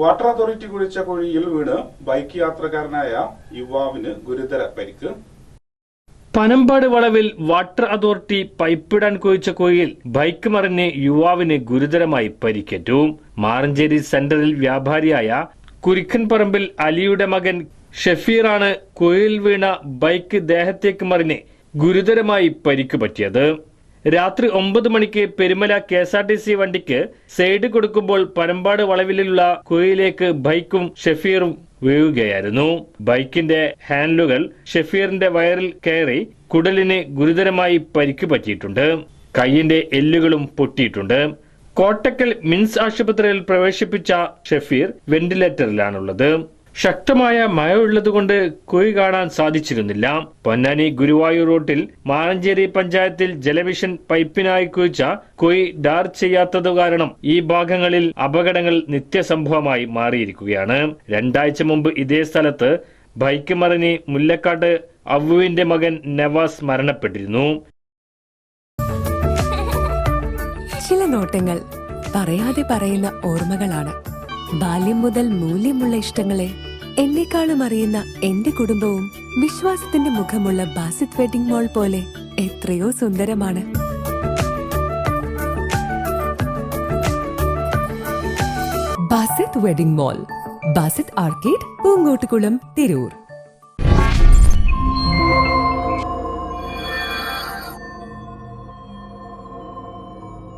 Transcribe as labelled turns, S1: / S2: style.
S1: Water authority കുഴിച്ച കുഴിയിൽ വീണ് bike യാത്രക്കാരനായ യുവാവിന് ഗുരുതര പരിക്ക്.
S2: പനമ്പാട് വളവിൽ വാട്ടർ അതോറിറ്റി പൈപ്പിടാൻ കുഴിച്ച കുഴിയിൽ ബൈക്ക് മറിഞ്ഞ് യുവാവിന് ഗുരുതരമായി പരിക്കേറ്റു. മാറഞ്ചേരി സെന്ററിൽ വ്യാപാരിയായ കുരിക്കൻ പറമ്പിൽ അലിയുടെ മകൻ ഷഫീറാണ് കുഴിയിൽ വീണ ബൈക്ക് ദേഹത്തേക്ക് മറിഞ്ഞ് ഗുരുതരമായി പരിക്ക് പറ്റിയത്. രാത്രി ഒമ്പത് മണിക്ക് Perumala K S R T C വണ്ടിക്ക് സൈഡ് കൊടുക്കുമ്പോൾ പരമ്പാട് വളവിലുള്ള കുഴിയിലേക്ക് ബൈക്കും ഷെഫീറും വീഴുകയായിരുന്നു. ബൈക്കിന്റെ ഹാൻഡിലുകൾ ഷെഫീറിന്റെ വയറിൽ കയറി കുടലിന് ഗുരുതരമായി പരിക്ക് പറ്റിയിട്ടുണ്ട്. കൈയിന്റെ എല്ലുകളും പൊട്ടിയിട്ടുണ്ട്. കോട്ടക്കൽ മിൻസ് ആശുപത്രിയിൽ പ്രവേശിപ്പിച്ച ഷെഫീർ വെന്റിലേറ്ററിലാണുള്ളത്. ശക്തമായ മഴയുള്ളതുകൊണ്ട് കുഴി കാണാൻ സാധിച്ചിരുന്നില്ല. പൊന്നാനി ഗുരുവായൂർ റോട്ടിൽ മാറഞ്ചേരി പഞ്ചായത്തിൽ ജലവിഷൻ പൈപ്പിനായി കുഴിച്ച കുഴി ഡാർ ചെയ്യാത്തതു കാരണം ഈ ഭാഗങ്ങളിൽ അപകടങ്ങൾ നിത്യസംഭവമായി മാറിയിരിക്കുകയാണ്. രണ്ടാഴ്ച മുമ്പ് ഇതേ സ്ഥലത്ത് ബൈക്ക് മറിഞ്ഞ് മുല്ലക്കാട്ട് അവ്വുവിന്റെ മകൻ നവാസ് മരണപ്പെട്ടിരുന്നു.
S3: ചില നോട്ടങ്ങൾ പറയാതെ പറയുന്ന ഓർമ്മകളാണ്. ബാല്യം മുതൽ മൂല്യമുള്ള ഇഷ്ടങ്ങളെ എന്നെക്കാളും അറിയുന്ന എന്റെ കുടുംബവും വിശ്വാസത്തിന്റെ മുഖമുള്ള ബാസിത് വെഡിംഗ് മോൾ പോലെ എത്രയോ സുന്ദരമാണ്. Basith wedding mall Basith arcade Poonkottukulam Tirur.